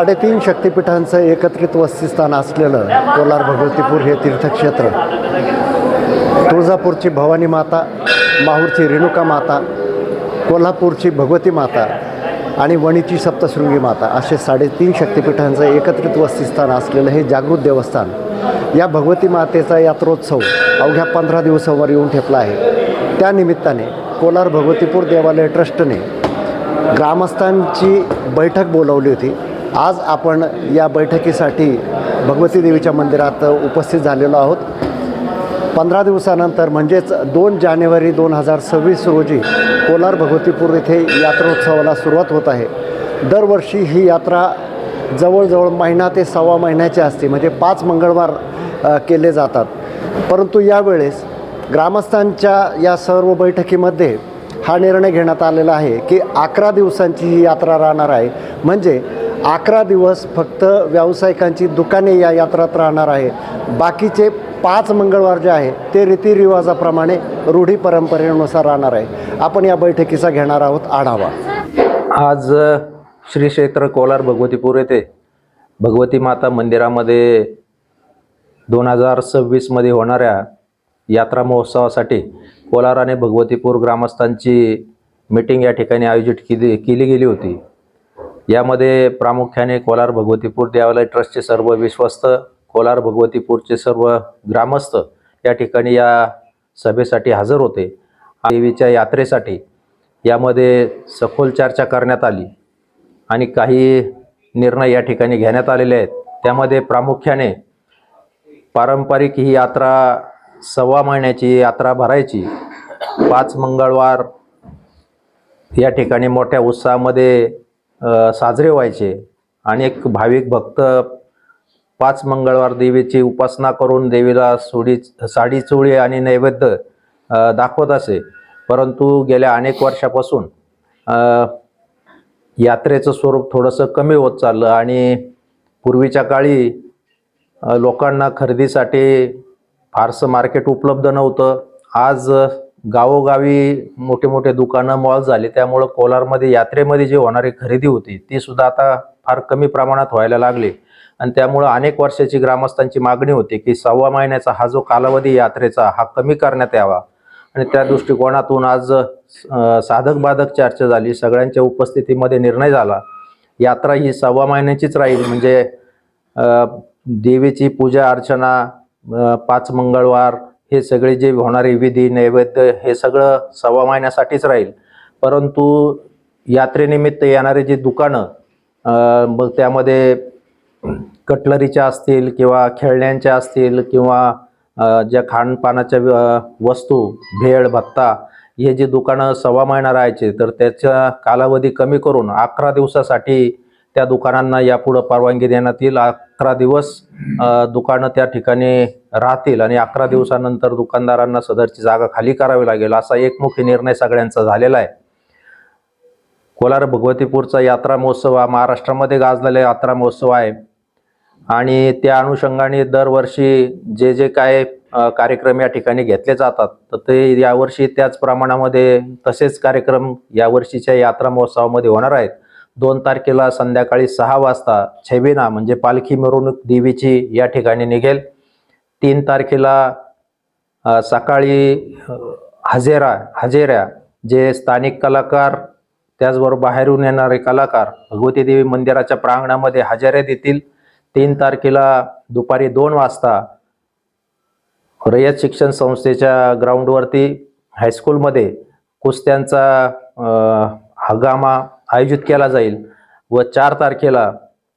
साडेतीन शक्तिपीठांचं एकत्रित वस्तीस्थान असलेलं कोलार भगवतीपूर हे तीर्थक्षेत्र. तुळजापूरची भवानी माता माहूरची रेणुका माता कोल्हापूरची भगवती माता आणि वणीची सप्तशृंगी माता असे साडेतीन शक्तिपीठांचं एकत्रित वस्तीस्थान असलेलं हे जागृत देवस्थान या भगवती मातेचा यात्रोत्सव अवघ्या पंधरा दिवसावर येऊन ठेपला आहे. त्यानिमित्ताने कोलार भगवतीपूर देवालय ट्रस्टने ग्रामस्थांची बैठक बोलावली होती. आज आपण या बैठकीसाठी भगवती देवीच्या मंदिरात उपस्थित झालेलो आहोत. पंधरा दिवसानंतर म्हणजेच दोन जानेवारी दोन हजार सव्वीस रोजी कोलार भगवतीपूर येथे यात्रोत्सवाला सुरुवात होत आहे. दरवर्षी ही यात्रा जवळजवळ महिना ते सव्वा महिन्याची असते म्हणजे पाच मंगळवार केले जातात. परंतु यावेळेस ग्रामस्थांच्या या सर्व बैठकीमध्ये हा निर्णय घेण्यात आलेला आहे की अकरा दिवसांची ही यात्रा राहणार आहे. म्हणजे अकरा दिवस फक्त व्यावसायिकांची दुकाने या यात्रात राहणार आहे. बाकीचे पाच मंगळवार जे आहे ते रीतिरिवाजाप्रमाणे रूढी परंपरेनुसार राहणार आहे. आपण या बैठकीचा घेणार आहोत आढावा. आज श्री क्षेत्र कोलार भगवतीपूर येथे भगवती माता मंदिरामध्ये दोन हजार सव्वीसमध्ये होणाऱ्या यात्रा महोत्सवासाठी कोलार आणि भगवतीपूर ग्रामस्थांची मीटिंग या ठिकाणी आयोजित केली केली गेली होती. यामध्ये प्रामुख्याने कोलार भगवतीपूर देवालय ट्रस्टचे सर्व विश्वस्त कोलार भगवतीपूरचे सर्व ग्रामस्थ या ठिकाणी या सभेसाठी हजर होते. देवीच्या यात्रेसाठी यामध्ये सखोल चर्चा करण्यात आली आणि काही निर्णय या ठिकाणी घेण्यात आलेले आहेत. त्यामध्ये प्रामुख्याने पारंपरिक ही यात्रा सव्वा महिन्याची यात्रा भरायची. पाच मंगळवार या ठिकाणी मोठ्या उत्साहामध्ये साजरे व्हायचे. आणि एक भाविक भक्त पाच मंगळवार देवीची उपासना करून देवीला सोडी साडी चोळी आणि नैवेद्य दाखवत असे. परंतु गेल्या अनेक वर्षापासून यात्रेचं स्वरूप थोडंसं कमी होत चाललं आणि पूर्वीच्या काळी लोकांना खरेदीसाठी फारसं मार्केट उपलब्ध नव्हतं. आज गावोगावी मोठे मोठे दुकानं मॉल झाले. त्यामुळं कोलारमध्ये यात्रेमध्ये जी होणारी खरेदी होती ती सुद्धा आता फार कमी प्रमाणात व्हायला लागली. आणि त्यामुळं अनेक वर्षाची ग्रामस्थांची मागणी होती की सव्वा महिन्याचा हा जो कालावधी यात्रेचा हा कमी करण्यात यावा. आणि त्या दृष्टिकोनातून आज साधक बाधक चर्चा झाली. सगळ्यांच्या उपस्थितीमध्ये निर्णय झाला. यात्रा ही सव्वा महिन्याचीच राहील. म्हणजे देवीची पूजा अर्चना पाच मंगळवार हे सगळे जे होणारे विधी नैवेद्य हे सगळं सव्वा महिन्यासाठीच राहील. परंतु यात्रेनिमित्त येणारे जे दुकानं मग त्यामध्ये कटलरीच्या असतील किंवा खेळण्यांच्या असतील किंवा ज्या खाणपानाच्या वस्तू भेळ भत्ता हे जे दुकानं सव्वा महिना राहायचे तर त्याचा कालावधी कमी करून अकरा दिवसासाठी त्या दुकानांना यापुढं परवानगी देण्यात येईल. अकरा दिवस दुकानं त्या ठिकाणी राहतील आणि अकरा दिवसानंतर दुकानदारांना सदरची जागा खाली करावी लागेल असा एकमुखी निर्णय सगळ्यांचा झालेला आहे. कोलार भगवतीपूरचा यात्रा महोत्सव हा महाराष्ट्रामध्ये गाजलेला यात्रा महोत्सव आहे. आणि त्या अनुषंगाने दरवर्षी जे जे काय कार्यक्रम या ठिकाणी घेतले जातात तर ते यावर्षी त्याच प्रमाणामध्ये तसेच कार्यक्रम यावर्षीच्या यात्रा महोत्सवामध्ये होणार आहेत. दोन तारखेला संध्याकाळी सहा वाजता छेबिना म्हणजे पालखी मिरवणूक देवीची या ठिकाणी निघेल. तीन तारखेला सकाळी हजेरा हजेऱ्या जे स्थानिक कलाकार त्याचबरोबर बाहेरून येणारे कलाकार भगवती देवी मंदिराच्या प्रांगणामध्ये हजेऱ्या देतील. तीन तारखेला दुपारी दोन वाजता रयत शिक्षण संस्थेच्या ग्राउंडवरती हायस्कूलमध्ये कुस्त्यांचा हगामा हंगामा आयोजित केला जाईल व चार तारखेला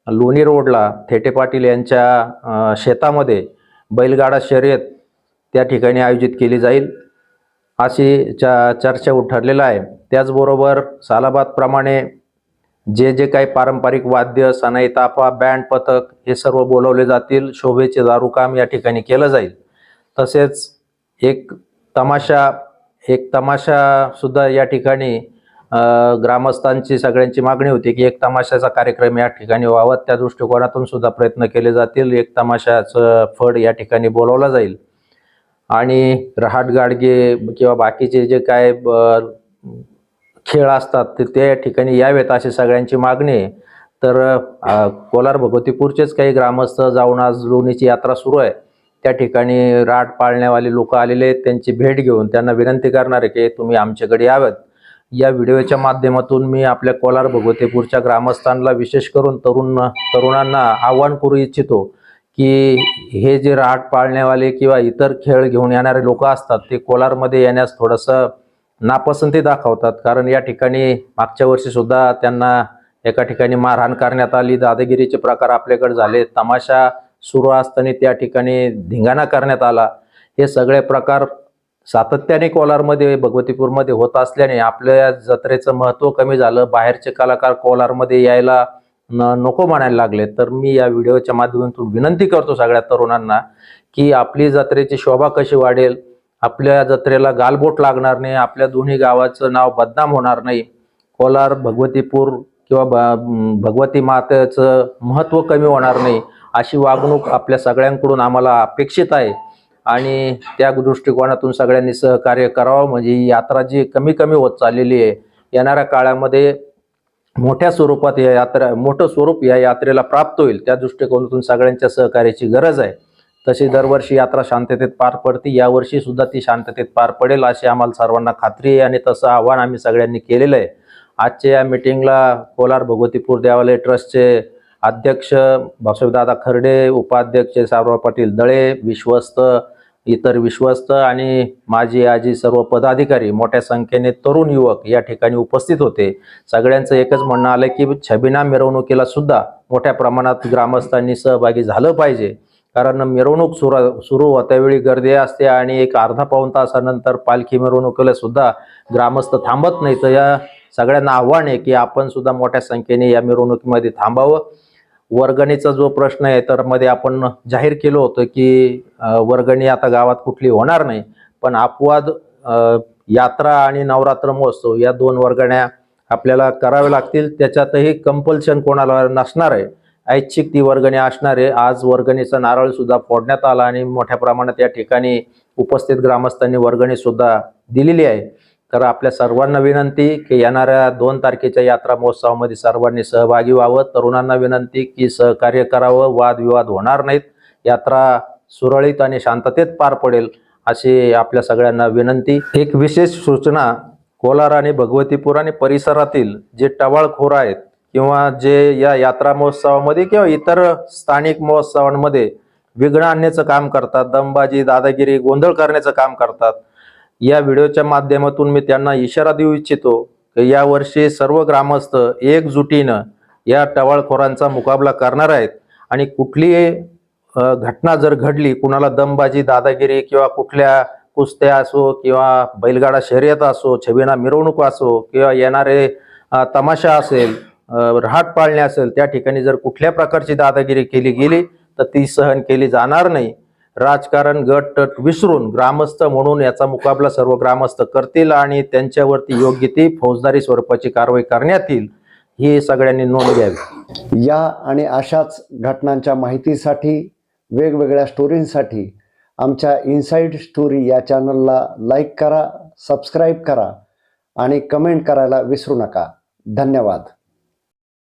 लोणी रोडला थेटे पाटील यांच्या शेतामध्ये बैलगाडा शर्यत त्या ठिकाणी आयोजित केली जाईल. अशी चा चर्चा ठरलेलं आहे. त्याचबरोबर सालाबादप्रमाणे जे जे काही पारंपरिक वाद्य सनाई ताफा बँड पथक हे सर्व बोलवले जातील. शोभेचे दारूकाम या ठिकाणी केलं जाईल. तसेच एक तमाशा एक तमाशासुद्धा या ठिकाणी ग्रामस्थांची सगळ्यांची मागणी होती की एक तमाशाचा कार्यक्रम या ठिकाणी व्हावा. त्या दृष्टिकोनातून सुद्धा प्रयत्न केले जातील. एक तमाशाचं फड या ठिकाणी बोलवला जाईल. आणि रहाट गाडगे किंवा बाकीचे जे काय ब- खेळ असतात ते त्या ठिकाणी यावेत अशी सगळ्यांची मागणी आहे. तर कोलार भगवतीपूरचेच काही ग्रामस्थ जाऊन आज लोणीची यात्रा सुरू आहे. त्या ठिकाणी राट पाळण्यावाले लोक आलेले आहेत. त्यांची भेट घेऊन त्यांना विनंती करणार आहे की तुम्ही आमच्याकडे यावेत. या व्हिडिओच्या माध्यमातून मी आपल्या कोलार भगवतीपूरच्या ग्रामस्थांना विशेष करून तरुण तरुणांना आव्हान करू इच्छितो की हे जे राट पाळण्यावाले किंवा इतर खेळ घेऊन येणारे लोक असतात ते कोलारमध्ये येण्यास थोडंसं नापसंती दाखवतात. कारण या ठिकाणी मागच्या वर्षी सुद्धा त्यांना एका ठिकाणी मारहाण करण्यात आली. दादागिरीचे प्रकार आपल्याकडे झाले. तमाशा सुरू असताना त्या ठिकाणी धिंगाणा करण्यात आला. हे सगळे प्रकार सातत्याने कोलारमध्ये भगवतीपूरमध्ये होत असल्याने आपल्या जत्रेचं महत्त्व कमी झालं. बाहेरचे कलाकार कोलारमध्ये यायला न नको म्हणायला लागले. तर मी या व्हिडिओच्या माध्यमातून विनंती करतो सगळ्या तरुणांना की आपली जत्रेची शोभा कशी वाढेल? आपल्या जत्रेला गालबोट लागणार नाही. आपल्या दोन्ही गावाचं नाव बदनाम होणार नाही. कोलार भगवतीपूर किंवा भगवती मातेचं महत्त्व कमी होणार नाही. अशी वागणूक आपल्या सगळ्यांकडून आम्हाला अपेक्षित आहे. आणि त्या दृष्टिकोनातून सगळ्यांनी सहकार्य करावं. म्हणजे ही यात्रा जी कमी कमी होत चाललेली आहे येणाऱ्या काळामध्ये मोठ्या स्वरूपात या यात्रा मोठं स्वरूप या यात्रेला प्राप्त होईल. त्या दृष्टिकोनातून सगळ्यांच्या सहकार्याची गरज आहे. तशी दरवर्षी यात्रा शांततेत पार पडते. यावर्षी सुद्धा ती शांततेत पार पडेल अशी आम्हाला सर्वांना खात्री आहे आणि तसं आव्हान आम्ही सगळ्यांनी केलेलं आहे. आजच्या या मिटिंगला कोलार भगवतीपूर देवालय ट्रस्टचे अध्यक्ष भाऊसाहेबदादा खर्डे उपाध्यक्ष सावराव पाटील दळे विश्वस्त इतर विश्वस्त आणि माझी आजी सर्व पदाधिकारी मोठ्या संख्येने तरुण युवक या ठिकाणी उपस्थित होते. सगळ्यांचं एकच म्हणणं आलं की छबिना मिरवणुकीला सुद्धा मोठ्या प्रमाणात ग्रामस्थांनी सहभागी झालं पाहिजे. कारण मिरवणूक सुरू सुरू होत्यावेळी गर्दी असते आणि एक अर्धा पाऊण तासानंतर पालखी मिरवणुकीला सुद्धा ग्रामस्थ थांबत नाही तर या सगळ्यांना आव्हान आहे की आपण सुद्धा मोठ्या संख्येने या मिरवणुकीमध्ये थांबावं. वर्गणीचा जो प्रश्न आहे तर मध्ये आपण जाहीर केलं होतं की वर्गणी आता गावात कुठली होणार नाही पण अपवाद यात्रा आणि नवरात्र महोत्सव या दोन वर्गण्या आपल्याला कराव्या लागतील. त्याच्यातही कंपल्शन कोणाला नसणार आहे. ऐच्छिक ती वर्गणी असणार आहे. आज वर्गणीचा नारळ सुद्धा फोडण्यात आला आणि मोठ्या प्रमाणात या ठिकाणी उपस्थित ग्रामस्थांनी वर्गणी सुद्धा दिलेली आहे. तर आपल्या सर्वांना विनंती की येणाऱ्या दोन तारखेच्या यात्रा महोत्सवामध्ये सर्वांनी सहभागी व्हावं. तरुणांना विनंती की सहकार्य करावं. वादविवाद होणार नाहीत. यात्रा सुरळीत आणि शांततेत पार पडेल अशी आपल्या सगळ्यांना विनंती. एक विशेष सूचना कोलार आणि भगवतीपूर आणि परिसरातील जे टवाळखोर आहेत किंवा जे या यात्रा महोत्सवामध्ये किंवा इतर स्थानिक महोत्सवांमध्ये विघ्न आणण्याचं काम करतात दमबाजी दादागिरी गोंधळ करण्याचं काम करतात या व्हिडिओच्या माध्यमातून मी त्यांना इशारा देऊ इच्छितो की यावर्षी सर्व ग्रामस्थ एकजुटीनं या टवाळखोरांचा मुकाबला करणार आहेत आणि कुठलीही घटना जर घडली कुणाला दमबाजी दादागिरी किंवा कुठल्या कुस्त्या असो किंवा बैलगाडा शर्यत असो छबिना मिरवणूक असो किंवा येणारे तमाशा असेल अ, रहाट पाळणे असेल त्या ठिकाणी जर कुठल्या प्रकारची दादागिरी केली गेली तर ती सहन केली जाणार नाही. राजकारण गट विसरून ग्रामस्थ म्हणून याचा मुकाबला सर्व ग्रामस्थ करतील आणि त्यांच्यावरती योग्य ती फौजदारी स्वरूपाची कारवाई करण्यात येईल ही सगळ्यांनी नोंद घ्यावी. या आणि अशाच घटनांच्या माहितीसाठी वेगवेगळ्या स्टोरींसाठी आमच्या इनसाईड स्टोरी या चॅनलला लाईक करा सबस्क्राईब करा आणि कमेंट करायला विसरू नका. धन्यवाद.